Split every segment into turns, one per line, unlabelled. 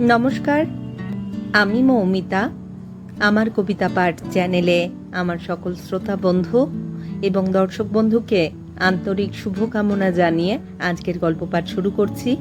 নমস্কার, আমি মৌমিতা। আমার কবিতা পাঠ চ্যানেলে আমার সকল শ্রোতা বন্ধু এবং দর্শক বন্ধুকে আন্তরিক শুভকামনা জানিয়ে আজকের গল্প পাঠ শুরু করছি।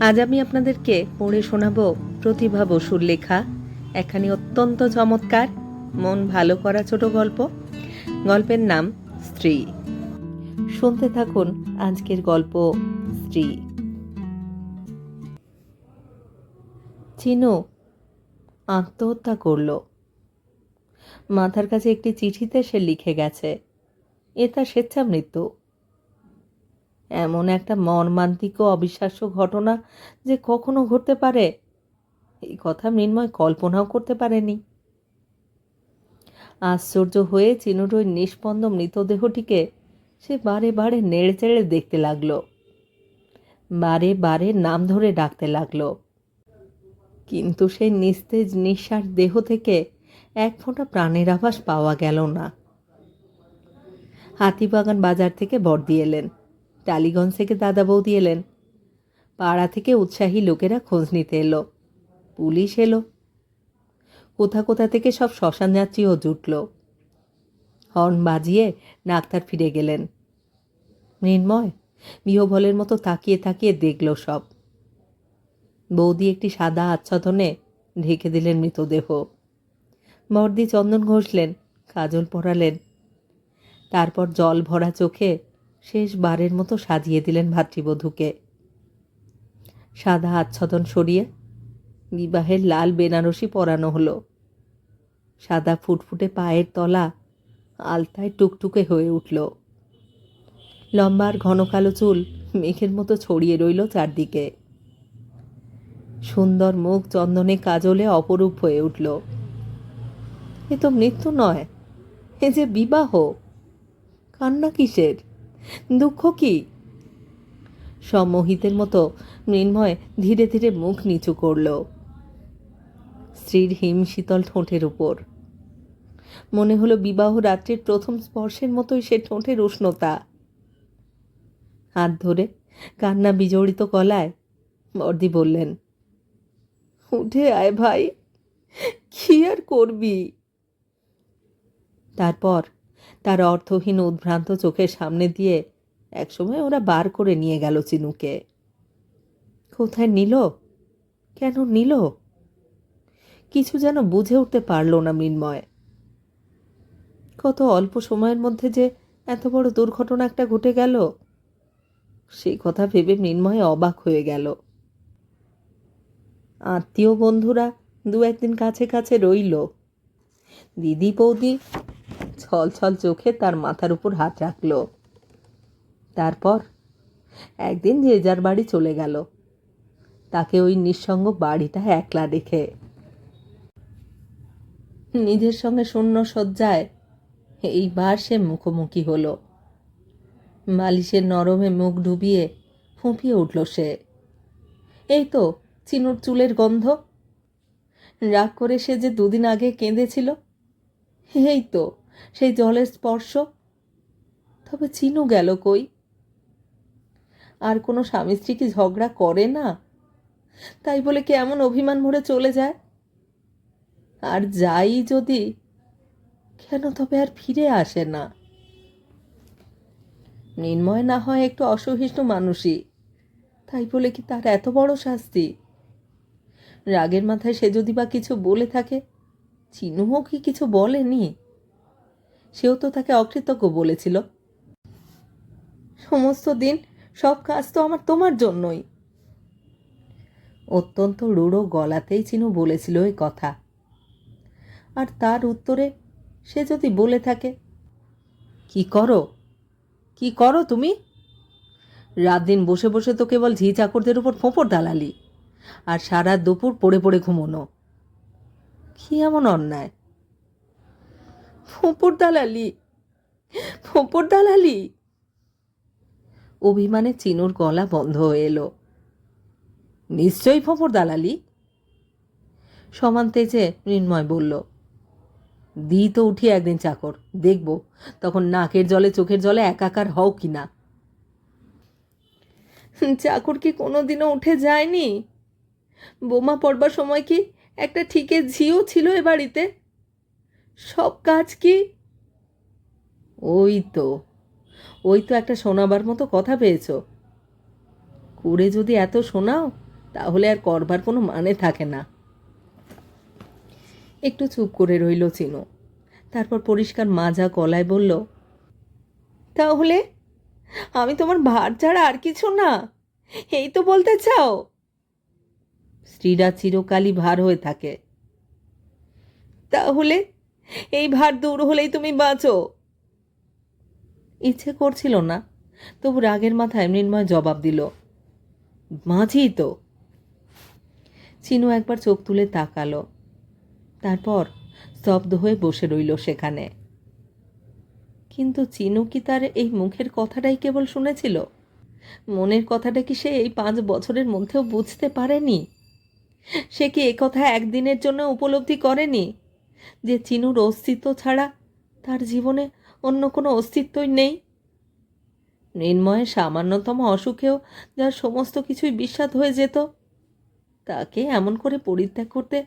আজ আমি আপনাদেরকে পড়ে শোনাব প্রতিভা বসুর লেখা। এখানে অত্যন্ত চমৎকার, মন ভালো করা ছোট গল্প। গল্পের নাম স্ত্রী। শুনতে থাকুন আজকের গল্প স্ত্রী। চিনু আত্মহত্যা করল। মাথার কাছে একটি চিঠিতে সে লিখে গেছে, এ তার স্বেচ্ছা মৃত্যু। এমন একটা মর্মান্তিক ও অবিশ্বাস্য ঘটনা যে কখনো ঘটতে পারে, এই কথা মৃন্ময় কল্পনাও করতে পারেনি। আশ্চর্য হয়ে চিনুর ওই নিষ্পন্দ মৃতদেহটিকে সে বারে বারে নেড়ে চেড়ে দেখতে লাগল। বারে বারে নাম ধরে ডাকতে লাগল। কিন্তু সেই নিস্তেজ, নিঃশ্বাস দেহ থেকে এক ফোঁটা প্রাণের আভাস পাওয়া গেল না। হাতিবাগান বাজার থেকে বর্দি এলেন। টালিগঞ্জ থেকে দাদা বৌদি এলেন। পাড়া থেকে উৎসাহী লোকেরা খোঁজ নিতে এলো। পুলিশ এলো। কোথা কোথা থেকে সব শ্মশান যাত্রীও জুটল। হর্ন বাজিয়ে ডাক্তার ফিরে গেলেন। মৃন্ময় বিহবলের মতো তাকিয়ে তাকিয়ে দেখল সব। বৌদি একটি সাদা আচ্ছাদনে ঢেকে দিলেন মৃতদেহ। বর্দি চন্দন ঘষলেন, কাজল পরালেন। তারপর জল ভরা চোখে শেষবারের মতো সাজিয়ে দিলেন ভাতৃবধূকে। সাদা আচ্ছাদন সরিয়ে বিবাহের লাল বেনারসি পরানো হলো। সাদা ফুটফুটে পায়ের তলা আলতায় টুকটুকে হয়ে উঠল। লম্বার ঘন কালো চুল মেঘের মতো ছড়িয়ে রইল চারদিকে। সুন্দর মুখ, চন্দনে কাজলে অপরূপ হয়ে উঠল। এ তো মৃত্যু নয়, এ যে বিবাহ। কান্না কিসের? দুঃখ কি? সম্মোহিতের মতো মৃন্ময় ধীরে ধীরে মুখ নিচু করল। স্ত্রীর হিম শীতল ঠোঁটের উপর। মনে হলো বিবাহ রাত্রির প্রথম স্পর্শের মতোই সে ঠোঁটের উষ্ণতা। হাত ধরে কান্না বিজড়িত কলায় বর্দি বললেন উঠে আয় ভাই। কি আর করবি? তারপর তার অর্থহীন উদ্ভ্রান্ত চোখের সামনে দিয়ে একসময় ওরা বার করে নিয়ে গেল চিনুকে। কোথায় নিল? কেন নিল? কিছু যেন বুঝে উঠতে পারল না মৃন্ময়। কত অল্প সময়ের মধ্যে যে এত বড় দুর্ঘটনা একটা ঘটে গেল, সেই কথা ভেবে মৃন্ময় অবাক হয়ে গেল। আত্মীয় বন্ধুরা দু একদিন কাছে কাছে রইল। দিদি বৌদি ছল ছল চোখে তার মাথার উপর হাত রাখল। তারপর একদিন যে যার বাড়ি চলে গেল। তাকে ওই নিঃসঙ্গ বাড়িটা একলা দেখে। নিজের সঙ্গে শূন্য শয্যায় এইবার সে মুখোমুখি হলো। বালিশের নরমে মুখ ডুবিয়ে ফুঁপিয়ে উঠল সে। এই তো চিনুর চুলের গন্ধ। রাগ করে সে যে দুদিন আগে কেঁদেছিল। এই তো, সেই জলের স্পর্শ। তবে চিনু গেল কই? আর কোনো স্বামী স্ত্রী কি ঝগড়া করে না? তাই বলে কি এমন অভিমান ভরে চলে যায়? আর যাই যদি, কেন তবে আর ফিরে আসে না? নির্ময় না হয় একটু অসহিষ্ণু মানুষই। তাই বলে কি তার এত বড় শাস্তি? রাগের মাথায় সে যদি বা কিছু বলে থাকে, চিনুও কি কিছু বলেনি? সেও তো তাকে অকৃতজ্ঞ বলেছিল। সমস্ত দিন সব কাজ তো আমার তোমার জন্যই। অত্যন্ত রূঢ় গলাতেই চিনু বলেছিল এই কথা। আর তার উত্তরে সে যদি বলে থাকে, কি করো? কি করো তুমি? রাত দিন বসে বসে তো কেবল ঝি চাকরদের উপর ফোঁপর দালালি। আর সারা দুপুর পড়ে পড়ে ঘুমোনো। কি এমন অন্যায়? ফোঁপর দালালি। ফোঁপর দালালি। অভিমানে চিনুর গলা বন্ধ হয়ে এলো। নিশ্চয়ই ফোঁপর দালালি? সমান তেজে মৃন্ময় বলল, দি তো উঠি একদিন চাকর, দেখব তখন নাকের জলে চোখের জলে একাকার হও কি না চাকর কি কোনোদিনও উঠে যায়নি? বোমা পড়বার সময় কি একটা ঠিকে ঝিও ছিল এ বাড়িতে? সব কাজ কি? ওই তো ওই তো একটা শোনাবার মতো কথা পেয়েছ। করে যদি এত শোনাও, তাহলে আর করবার কোনো মানে থাকে না। একটু চুপ করে রইল চিনু। তারপর পরিষ্কার মাজা গলায় বলল, তাহলে আমি তোমার ভার ছাড়া আর কিছু না। এই তো বলতে চাও? স্ত্রীরা চিরকালই ভার হয়ে থাকে। তাহলে এই ভার দূর হলেই তুমি বাঁচো। ইচ্ছে করছিল না, তবু রাগের মাথায় মৃন্ময় জবাব দিল, মাঝি তো। চিনু একবার চোখ তুলে তাকালো, তারপর স্তব্ধ হয়ে বসে রইল সেখানে। কিন্তু চিনু কি তার এই মুখের কথাটাই কেবল শুনেছিল? মনের কথাটা কি সে এই পাঁচ বছরের মধ্যেও বুঝতে পারেনি? সে কি কথা একদিনের জন্য উপলব্ধি করেনি? যে চিনুর অস্তিত্ব ছাড়া তার জীবনে অন্য কোনো অস্তিত্বই নেই। মৃন্ময়ের সামান্যতম অসুখেও যার সমস্ত কিছুই বিস্বাদ হয়ে যেত, তাকে এমন করে পরিত্যাগ করতে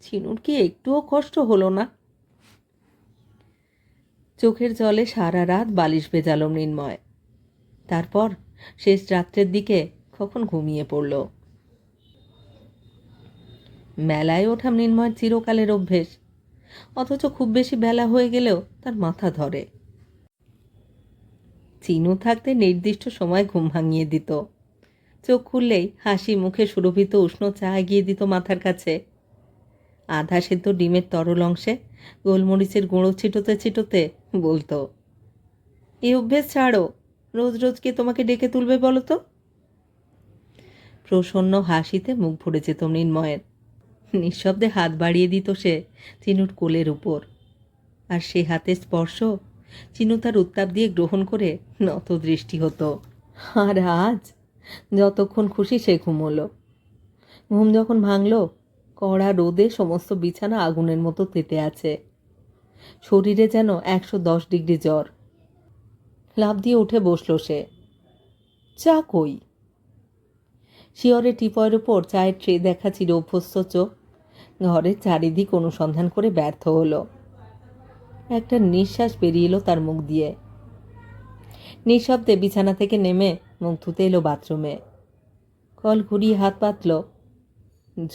চিনুর কি একটুও কষ্ট হলো না? চোখের জলে সারা রাত বালিশ ভেজালো মৃন্ময়। তারপর শেষ রাত্রের দিকে কখন ঘুমিয়ে পড়ল? মেলায় ওঠা মৃন্ময়ের চিরকালের অভ্যেস। অথচ খুব বেশি বেলা হয়ে গেলেও তার মাথা ধরে। চিনু থাকতে নির্দিষ্ট সময় ঘুম ভাঙিয়ে দিত। চোখ খুললেই হাসি মুখে সুরভিত উষ্ণ চা এগিয়ে দিত মাথার কাছে। আধা সেদ্ধ ডিমের তরল অংশে গোলমরিচের গুঁড়ো ছিটোতে ছিটোতে বলতো এই অভ্যেস ছাড়ো, রোজ রোজ কে তোমাকে ডেকে তুলবে বলো তো? প্রসন্ন হাসিতে মুখ ভরে যেত মৃন্ময়ের। নিঃশব্দে হাত বাড়িয়ে দিত সে চিনুর কোলের উপর। আর সে হাতের স্পর্শ, চিনু তার উত্তাপ দিয়ে গ্রহণ করে নত দৃষ্টি হতো। আর আজ যতক্ষণ খুশি সে ঘুমোলো। ঘুম যখন ভাঙল, কড়া রোদে সমস্ত বিছানা আগুনের মতো তেতে আছে। শরীরে যেন একশো দশ ডিগ্রি জ্বর। লাভ দিয়ে উঠে বসল সে। চা কই? শিয়রে টিপয়ের উপর চায়ের ট্রে দেখা চির অভ্যস্ত চোখ। ঘরের চারিদিক অনুসন্ধান করে ব্যর্থ হলো। একটা নিঃশ্বাস বেরিয়ে এলো তার মুখ দিয়ে। নিঃশব্দে বিছানা থেকে নেমে মুখ ধুতে এলো বাথরুমে। কল ঘুরিয়ে হাত পাতল।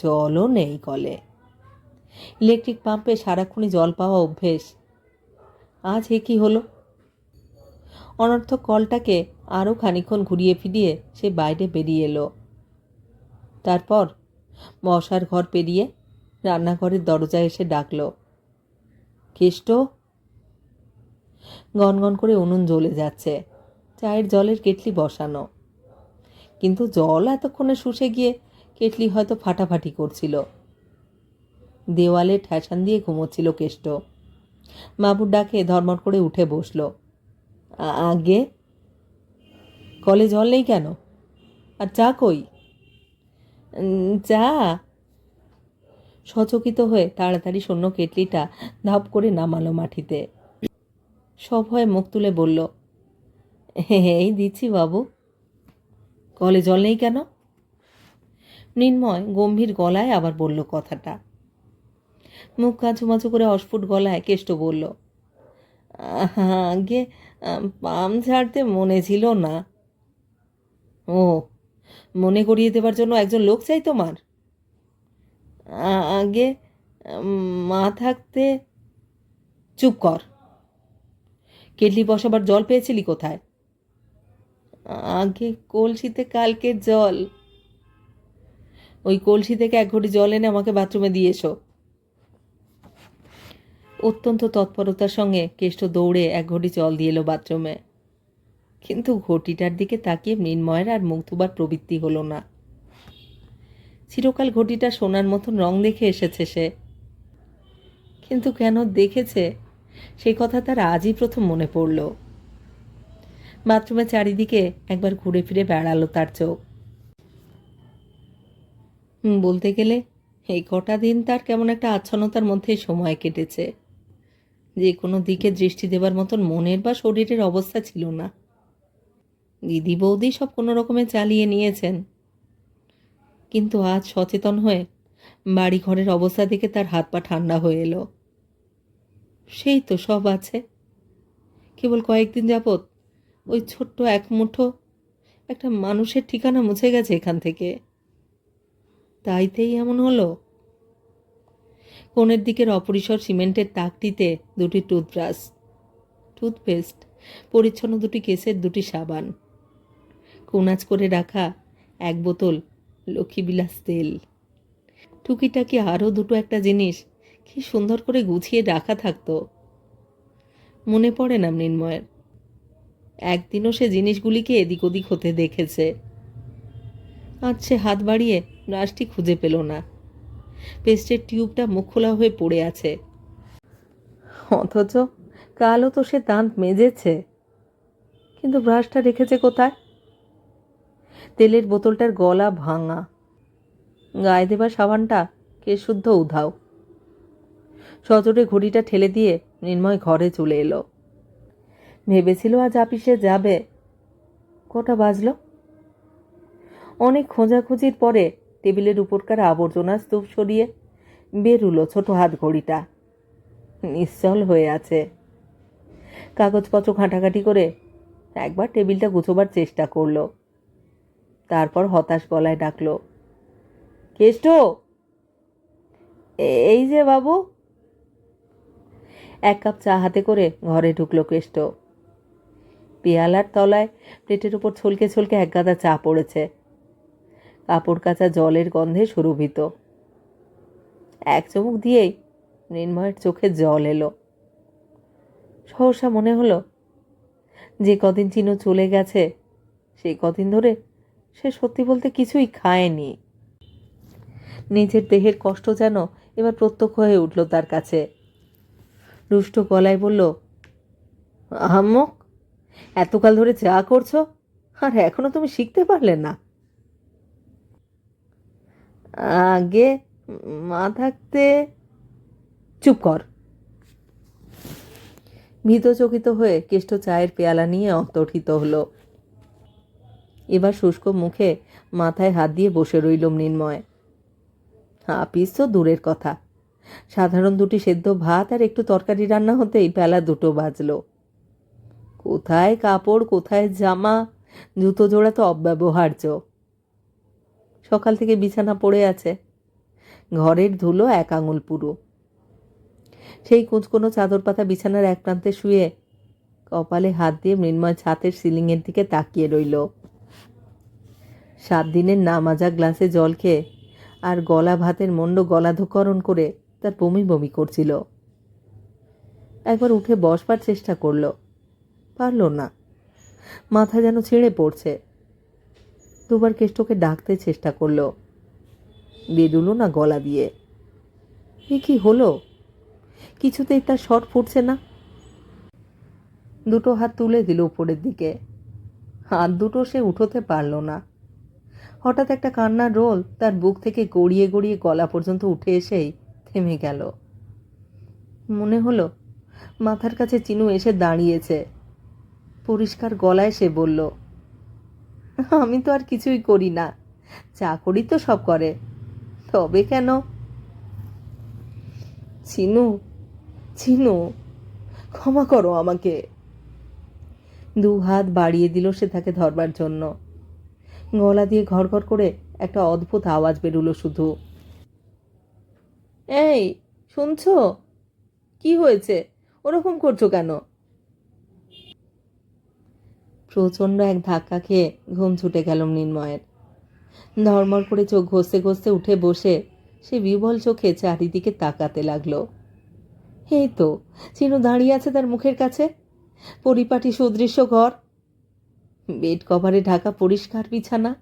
জলও নেই কলে। ইলেকট্রিক পাম্পে সারাক্ষণই জল পাওয়া অভ্যেস। আজ এ কি হলো? অনর্থক কলটাকে আরও খানিক্ষণ ঘুরিয়ে ফিরিয়ে সে বাইরে বেরিয়ে এলো। তারপর মশার ঘর পেরিয়ে রান্নাঘরের দরজায় এসে ডাকল। কেষ্ট গনগন করে উনুন জ্বলে যাচ্ছে। চায়ের জলের কেটলি বসানো। কিন্তু জল এতক্ষণে শুষে গিয়ে কেটলি হয়তো ফাটাফাটি করছিল। দেওয়ালে ঠ্যাসান দিয়ে ঘুমোচ্ছিল কেষ্ট মাবুর ডাকে ধর্মর করে উঠে বসল। আগে? কলে জল নেই কেন? আর চা কই? চা? সচকিত হয়ে তাড়াতাড়ি শূন্য কেটলিটা ধাপ করে নামালো মাটিতে। সব হয়ে মুখ তুলে বলল এই দিচ্ছি বাবু। কলে জল নেই কেন? মৃন্ময় গম্ভীর গলায় আবার বলল কথাটা। মুখ কাঁচুমাচু করে অস্ফুট গলায় কেষ্ট বলল আগে পাম ছাড়তে মনে ছিল না। ও, মনে করিয়ে দেবার জন্য একজন লোক চাই তোমার? আগে মা থাকতে চুপ কর। কেটলি বসাবার জল পেয়েছিলি কোথায়? আগে কলসিতে কালকের জল। ওই কলসি থেকে এক ঘটি জল এনে আমাকে বাথরুমে দিয়ে এসো। অত্যন্ত তৎপরতার সঙ্গে কেষ্ট দৌড়ে এক ঘটি জল দিয়ে এলো বাথরুমে। কিন্তু ঘটিটার দিকে তাকিয়ে মৃন্ময়ের আর মুখ ধুবার প্রবৃত্তি হলো না। চিরকাল ঘটিটা সোনার মতন রং দেখে এসেছে সে। কিন্তু কেন দেখেছে? সেই কথা তার আজই প্রথম মনে পড়ল। বাথরুমের চারিদিকে একবার ঘুরে ফিরে বেড়ালো তার চোখ। বলতে গেলে এই কটা দিন তার কেমন একটা আচ্ছন্নতার মধ্যেই সময় কেটেছে। যে কোনো দিকে দৃষ্টি দেবার মতন মনের বা শরীরের অবস্থা ছিল না। দিদি বৌদি সব কোনো রকমে চালিয়ে নিয়েছেন। কিন্তু আজ সচেতন হয়ে বাড়ি ঘরের অবস্থা দেখে তার হাত পা ঠান্ডা হয়ে এলো। সেই তো সব আছে। কেবল কয়েকদিন যাবৎ ওই ছোট্ট এক মুঠো একটা মানুষের ঠিকানা মুছে গেছে এখান থেকে। তাইতেই এমন হলো। কোণের দিকের অপরিসর সিমেন্টের তাকটিতে দুটি টুথব্রাশ, টুথপেস্ট, পরিচ্ছন্ন দুটি কেসের দুটি সাবান কোনাচ করে রাখা এক বোতল লক্ষ্মীবিলাস তেল। টুকিটাকি আরও দুটো একটা জিনিস কি সুন্দর করে গুছিয়ে রাখা থাকতো। মনে পড়ে না মৃন্ময়ের। একদিনও সে জিনিসগুলিকে এদিক ওদিক হতে দেখেছে। আজ সে হাত বাড়িয়ে ব্রাশটি খুঁজে পেল না। পেস্টের টিউবটা মুখ খোলা হয়ে পড়ে আছে। অথচ কালও তো সে দাঁত মেজেছে। কিন্তু ব্রাশটা রেখেছে কোথায়? তেলের বোতলটার গলা ভাঙা। গায়ে দেবা সাবানটা কে শুদ্ধ উধাও। সজোরে ঘড়িটা ঠেলে দিয়ে নির্ময় ঘরে চলে এলো। ভেবেছিল আজ আপিসে যাবে। কটা বাজল? অনেক খোঁজাখুঁজির পরে টেবিলের উপরকার আবর্জনা স্তূপ সরিয়ে বেরুলো ছোট হাত ঘড়িটা। নিশ্চল হয়ে আছে। কাগজপত্র ঘাঁটাঘাঁটি করে একবার টেবিলটা গুছোবার চেষ্টা করল। তারপর হতাশ গলায় ডাকল, কেষ্ট এই যে বাবু। এক কাপ চা হাতে করে ঘরে ঢুকলো কেষ্ট। পেয়ালার তলায় প্লেটের উপর ছলকে ছলকে এক গাদা চা পড়েছে। কাপড় কাচা জলের গন্ধে সুরভিত। এক চমুক দিয়েই মৃন্ময়ের চোখে জল এলো। সহসা মনে হলো, যে কদিন চিনু চলে গেছে, সেই কদিন ধরে সে সত্যি বলতে কিছুই খায়নি। নিজের দেহের কষ্ট যেন এবার প্রত্যক্ষ হয়ে উঠল তার কাছে। রুষ্ট গলায় বলল আহাম্মক এতকাল ধরে চা করছ, আর এখনও তুমি শিখতে পারলে না। আগে মা থাকতে চুপ কর। ভীতচকিত হয়ে কেষ্ট চায়ের পেয়ালা নিয়ে অন্তর্হিত হলো। এবার শুষ্ক মুখে মাথায় হাত দিয়ে বসে রইল মৃন্ময়। আপিস তো দূরের কথা। সাধারণ দুটি সেদ্ধ ভাত আর একটু তরকারি রান্না হতেই বেলা দুটো বাজলো। কোথায় কাপড়, কোথায় জামা? জুতো জোড়া তো অব্যবহার্য। সকাল থেকে বিছানা পড়ে আছে। ঘরের ধুলো এক আঙুল পুরো। সেই কুঁচকোনো চাদর পাতা বিছানার এক প্রান্তে শুয়ে কপালে হাত দিয়ে মৃন্ময় ছাতের সিলিংয়ের দিকে তাকিয়ে রইল। সাত দিনের নামাজা গ্লাসে জল খেয়ে আর গলা ভাতের মণ্ড গলাধকরণ করে তার বমি বমি করছিল। একবার উঠে বসবার চেষ্টা করল। পারল না। মাথা যেন ছিঁড়ে পড়ছে। দুবার কেষ্টকে ডাকতে চেষ্টা করল। বেরুলো না গলা দিয়ে। এ কি হলো? কিছুতেই তার শট ফুটছে না। দুটো হাত তুলে দিল উপরের দিকে। হাত দুটো সে উঠোতে পারল না। হঠাৎ একটা কান্নার রোল তার বুক থেকে গড়িয়ে গড়িয়ে গলা পর্যন্ত উঠে এসেই থেমে গেল। মনে হলো, মাথার কাছে চিনু এসে দাঁড়িয়েছে। পরিষ্কার গলায় সে বলল, আমি তো আর কিছুই করি না, চাকরি তো সব করে, তবে কেন? চিনু চিনু, ক্ষমা করো আমাকে। দু হাত বাড়িয়ে দিল সে তাকে ধরবার জন্য। গলা দিয়ে ঘর ঘর করে একটা অদ্ভুত আওয়াজ বেরুলো শুধু। এই, শুনছো? কি হয়েছে? ওরকম করছ কেন? প্রচণ্ড এক ধাক্কা খেয়ে ঘুম ছুটে গেল মৃন্ময়ের। ধর্মর করে চোখ ঘষতে ঘষতে উঠে বসে সে বিবল চোখে চারিদিকে তাকাতে লাগল। এই তো, চিনু দাঁড়িয়ে আছে তার মুখের কাছে? পরিপাটি সুদৃশ্য ঘর বেড কভারে ঢাকা পরিষ্কার বিছানা।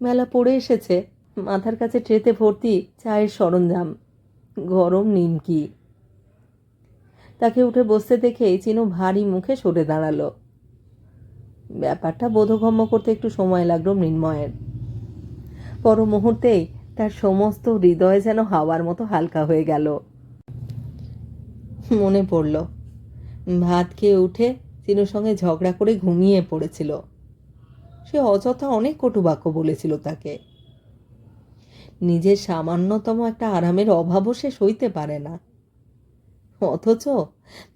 মেলা পড়ে এসেছে। মাথার কাছে ট্রেতে ভর্তি চায়ের সরঞ্জাম। গরম নিমকি। তাকে উঠে বসতে দেখেই চিনু ভারী মুখে সরে দাঁড়াল। ব্যাপারটা বোধগম্য করতে একটু সময় লাগল মৃন্ময়ের। পর মুহূর্তেই তার সমস্ত হৃদয় যেন হাওয়ার মতো হালকা হয়ে গেল। মনে পড়ল, ভাত খেয়ে উঠে চিনুর সঙ্গে ঝগড়া করে ঘুমিয়ে পড়েছিল। সে অযথা অনেক কটু বাক্য বলেছিল তাকে। নিজের সামান্যতম একটা আরামের অভাবও সে সইতে পারে না। অথচ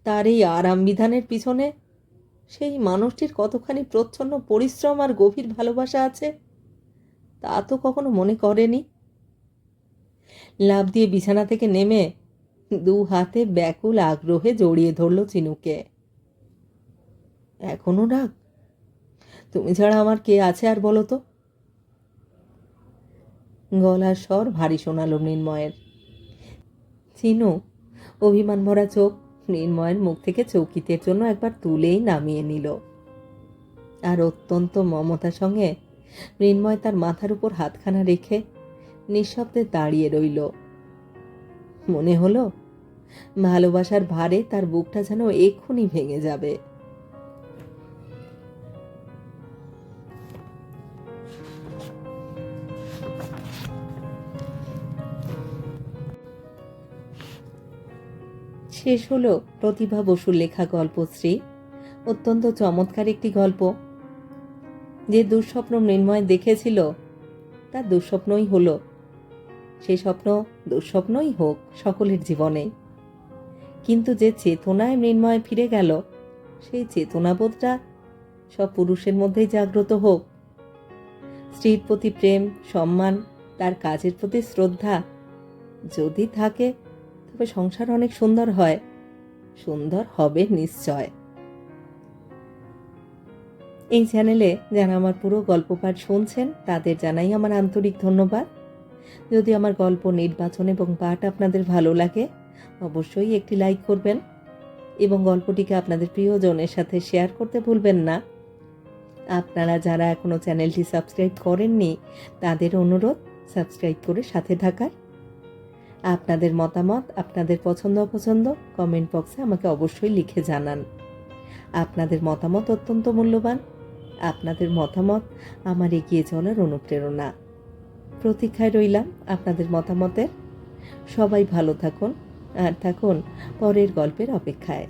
তার এই আরাম বিধানের পিছনে সেই মানুষটির কতখানি প্রচ্ছন্ন পরিশ্রম আর গভীর ভালোবাসা আছে, তা তো কখনো মনে করেনি। লাভ দিয়ে বিছানা থেকে নেমে দু হাতে ব্যাকুল আগ্রহে জড়িয়ে ধরল চিনুকে এখনও রাগ? তুমি ছাড়া আমার কে আছে আর বলো তো? গলার স্বর ভারী শোনালো মৃন্ময়ের। চিনু অভিমান ভরা চোখ মৃন্ময়ের মুখ থেকে চৌকিতের জন্য একবার তুলেই নামিয়ে নিল। আর অত্যন্ত মমতার সঙ্গে মৃন্ময় তার মাথার উপর হাতখানা রেখে নিঃশব্দে দাঁড়িয়ে রইল। মনে হলো, ভালোবাসার ভারে তার বুকটা যেন এক্ষুনি ভেঙে যাবে। শেষ হলো প্রতিভা বসুর লেখা গল্পশ্রী অত্যন্ত চমৎকার একটি গল্প। যে দুঃস্বপ্ন মৃন্ময় দেখেছিল, তার দুঃস্বপ্নই হলো। সে স্বপ্ন দুঃস্বপ্নই হোক সকলের জীবনে। কিন্তু যে চেতনায় মৃন্ময় ফিরে গেল, সেই চেতনাবোধটা সব পুরুষের মধ্যেই জাগ্রত হোক। স্ত্রীর প্রতি প্রেম, সম্মান, তার কাজের প্রতি শ্রদ্ধা যদি থাকে তবে সংসার অনেক সুন্দর হয়। সুন্দর হবে নিশ্চয়। এই চ্যানেলে যারা আমার পুরো গল্প পাঠ শুনছেন, তাদের জানাই আমার আন্তরিক ধন্যবাদ। যদি আমার গল্প, নির্বাচন এবং পাঠ আপনাদের ভালো লাগে, অবশ্যই একটি লাইক করবেন এবং গল্পটিকে আপনাদের প্রিয়জনের সাথে শেয়ার করতে ভুলবেন না। আপনারা যারা এখনও চ্যানেলটি সাবস্ক্রাইব করেননি, তাদের অনুরোধ সাবস্ক্রাইব করে সাথে থাকার। আপনাদের মতামত, আপনাদের পছন্দ অপছন্দ কমেন্ট বক্সে আমাকে অবশ্যই লিখে জানান। আপনাদের মতামত অত্যন্ত মূল্যবান। আপনাদের মতামত আমার এগিয়ে চলার অনুপ্রেরণা। প্রতীক্ষায় রইলাম আপনাদের মতামতের। সবাই ভালো থাকুন, আর থাকুন পরের গল্পের অপেক্ষায়।